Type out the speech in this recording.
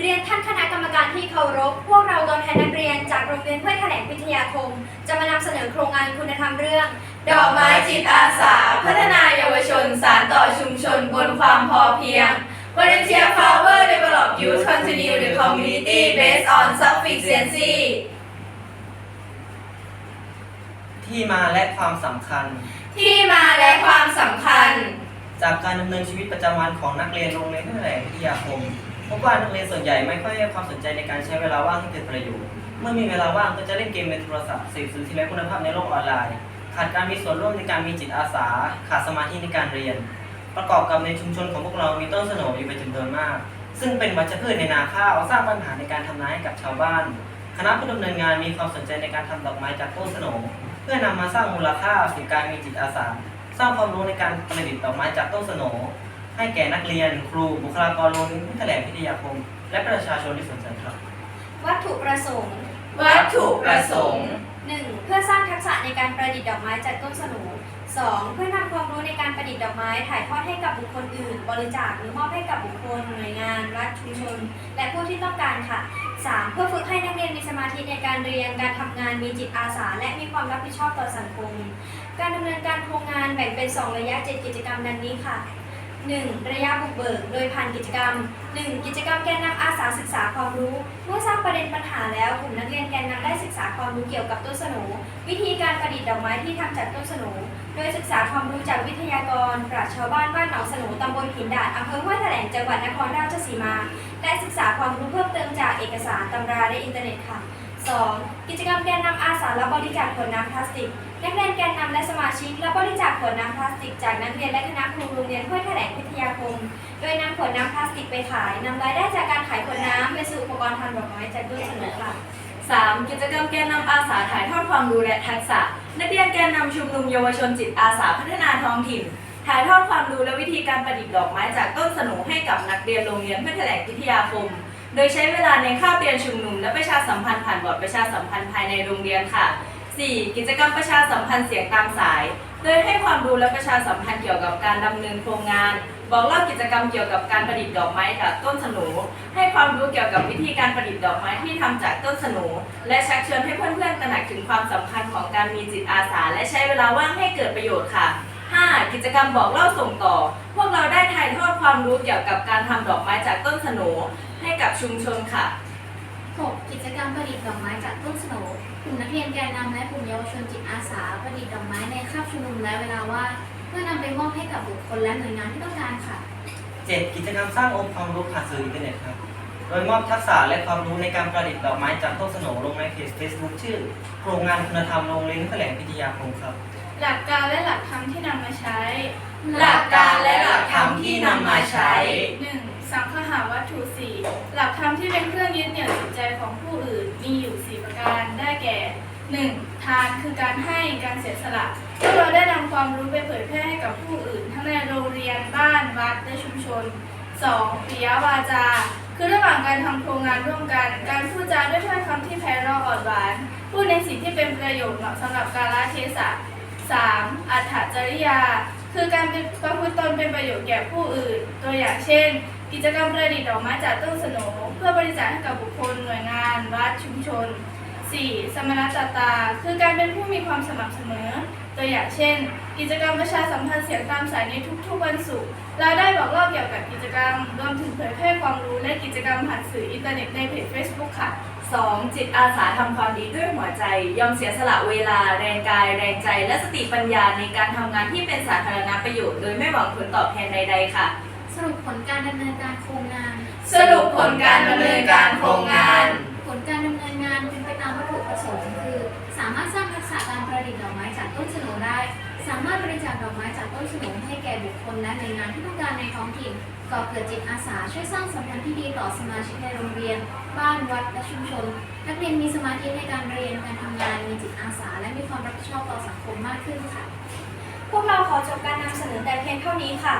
เรียนท่านคณะกรรมการที่เคารพ พวกเราตัวแทนนักเรียนจากโรงเรียนห้วยแถลงพิทยาคม จะมานำเสนอโครงงานคุณธรรมเรื่อง ดอกไม้จิตอาสา พัฒนาเยาวชน สารต่อชุมชนบนความพอเพียง Volunteer Flower Develop Youth Continue the Community Based on Sufficiency ที่มาและความสำคัญ ที่มาและความสำคัญ จากการดำเนินชีวิตประจำวันของนักเรียนโรงเรียนแหล่งวิทยาคม พบว่านักเรียนส่วนใหญ่ไม่ค่อยให้ความสนใจในการใช้เวลาว่างให้เกิดประโยชน์ เมื่อมีเวลาว่างก็จะเล่นเกมในโทรศัพท์เสพสื่อที่ไร้คุณภาพในโลกออนไลน์ ขาดการมีส่วนร่วมในการมีจิตอาสา ขาดสมาธิในการเรียน ประกอบกับในชุมชนของพวกเรามีต้นสนอยู่เป็นจำนวนมาก ซึ่งเป็นวัชพืชในนาข้าวสร้างปัญหาในการทำนาให้กับชาวบ้าน คณะผู้ดำเนินงานมีความสนใจในการทำดอกไม้จากต้นสโหนเพื่อนำมาสร้างมูลค่าสู่การมีจิตอาสา สร้างความรู้ในการประดิษฐ์ดอกไม้จากต้นสโหน ให้แก่นักเรียน ครูบุคลากรโรงเรียนวิทยาลัยพิทยาคม และประชาชนที่สนใจครับ วัตถุประสงค์ วัตถุประสงค์ 1. เพื่อสร้างทักษะในการประดิษฐ์ดอกไม้จากต้นสนู 2. เพื่อนำความรู้ในการประดิษฐ์ดอกไม้ถ่ายทอดให้กับบุคคลอื่น บริจาคหรือมอบให้กับบุคคลหน่วยงานรัฐชุมชน และผู้ที่ต้องการค่ะ 3. เพื่อฝึกให้นักเรียนมีสมาธิในการเรียนการทำงานมีจิตอาสา และมีความรับผิดชอบต่อสังคม การดำเนินการโครงงานแบ่งเป็น 2 ระยะ 7 กิจกรรมดังนี้ค่ะ 1. ระยะบุกเบิก โดยผ่านกิจกรรม 1. กิจกรรมแกนนำอาสาศึกษาความรู้ เมื่อทราบประเด็นปัญหาแล้วกลุ่มนักเรียนแกนนำได้ศึกษาความรู้เกี่ยวกับต้นสนูวิธีการประดิษฐ์ดอกไม้ที่ทำจากต้นสนูโดยศึกษาความรู้จากวิทยากร ปราชชาวบ้านบ้านหนองสนูตำบลหินดาดอำเภอห้วยแถลงจังหวัดนครราชสีมา และศึกษาความรู้เพิ่มเติมจากเอกสารตำราและอินเทอร์เน็ตค่ะ 2. กิจกรรมแกนนำอาสารับบริจาคขวดน้ำพลาสติก นักเรียนแกนนำและสมาชิกรับบริจาคขวดน้ำพลาสติก จากนักเรียนและคณะครูโรงเรียนห้วยแถลงพิทยาคม โดยนำขวดน้ำพลาสติกไปขายนำรายได้จากการขายขวดน้ำไปสู่อุปกรณ์ทำดอกไม้จากต้นสนูค่ะ 3. กิจกรรมแกนนำอาสาถ่ายทอดความรู้และทักษะ นักเรียนแกนนำชุมนุมเยาวชนจิตอาสาพัฒนาท้องถิ่น ถ่ายทอดความรู้และวิธีการประดิษฐ์ดอกไม้จากต้นสนูให้กับนักเรียนโรงเรียนเพื่อแถลงวิทยาคม โดยใช้เวลาในคาบเรียนชุมนุมและประชาสัมพันธ์ผ่านบอร์ดประชาสัมพันธ์ภายในโรงเรียนค่ะ 4. กิจกรรมประชาสัมพันธ์เสียงตามสาย โดยให้ความรู้และประชาสัมพันธ์เกี่ยวกับการดำเนินโครงงาน บอกเล่ากิจกรรมเกี่ยวกับการประดิษฐ์ดอกไม้จากต้นสนูให้ความรู้เกี่ยวกับวิธีการประดิษฐ์ดอกไม้ที่ทำจากต้นสนูและชักชวนให้เพื่อนๆตระหนักถึงความสำคัญของการมีจิตอาสา และใช้เวลาว่างให้เกิดประโยชน์ค่ะ กิจกรรมบอกเล่าส่งต่อ พวกเราได้ถ่ายทอดความรู้เกี่ยวกับการทำดอกไม้จากต้นสนูให้กับชุมชนค่ะ 6. กิจกรรมประดิษฐ์ดอกไม้จากต้นสโหนกลุ่มนักเรียนแกนนำและกลุ่มเยาวชนจิตอาสาประดิษฐ์ดอกไม้ในคาบชุมนุมและเวลาว่างเพื่อนำไปมอบให้กับบุคคลและหน่วยงานที่ต้องการค่ะ 7. กิจกรรมสร้างองค์ความรู้ผ่านสื่ออินเทอร์เน็ตครับ โดยมอบทักษะและความรู้ในการประดิษฐ์ดอกไม้จากต้นสโหนลงในเพจ Facebook ชื่อ โครงงานคุณธรรมโรงเรียนแถลงพิทยาคมครับ หลักการและหลักธรรมที่นำมาใช้ หลักการและหลักธรรมที่นำมาใช้ 1. สังคหาวัตถุสี่หลักธรรมที่เป็นเครื่องยึดเหนี่ยวจิตใจของผู้อื่นมีอยู่4ประการได้แก่ 1. ทานคือการให้การเสียสละพวกเราได้นำความรู้ไปเผยแพร่ให้กับผู้อื่น ทั้งในโรงเรียนบ้านวัดและชุมชน 2. ปิยวาจา คือระหว่างการทำโครงงานร่วมกัน การพูดจาด้วยถ้อยคำที่ไพเราะอ่อนหวานพูดในสิ่งที่เป็นประโยชน์เหมาะสำหรับการละเทศะ 3. อัตถจริยา คือการเป็นประพฤติตนเป็นประโยชน์แก่ผู้อื่น ตัวอย่างเช่น กิจกรรมประดิษฐ์ดอกไม้จากต้นสนเพื่อบริจาคให้กับบุคคลหน่วยงาน วัดชุมชน 4. สมณตตา คือการเป็นผู้มีความสม่ำเสมอ ตัวอย่างเช่น กิจกรรมประชาสัมพันธ์เสียงตามสายในทุกๆวันศุกร์เราได้บอกเล่าเกี่ยวกับกิจกรรมรวมถึงเผยแพร่ความรู้และกิจกรรมผ่านสื่ออินเทอร์เน็ตในเพจ Facebook ค่ะ 2. จิตอาสาทำความดีด้วยหัวใจ ยอมเสียสละเวลาแรงกาย แรงใจ และสติปัญญาในการทำงานที่เป็นสาธารณประโยชน์ โดยไม่หวังผลตอบแทนใด ๆ ค่ะ สรุปผลการดำเนินการโครงงาน สรุปผลการดำเนินการโครงงาน ให้แก่บุคคลและหน่วยงานที่ต้องการในท้องถิ่นก่อเกิดจิตอาสาช่วยสร้างสัมพันธ์ที่ดีต่อสมาชิกในโรงเรียน บ้านวัดและชุมชน นักเรียนมีสมาธิในการเรียนการทำงานมีจิตอาสา และมีความรับผิดชอบต่อสังคมมากขึ้นค่ะ พวกเราขอจบการนำเสนอแต่เพียงเท่านี้ค่ะ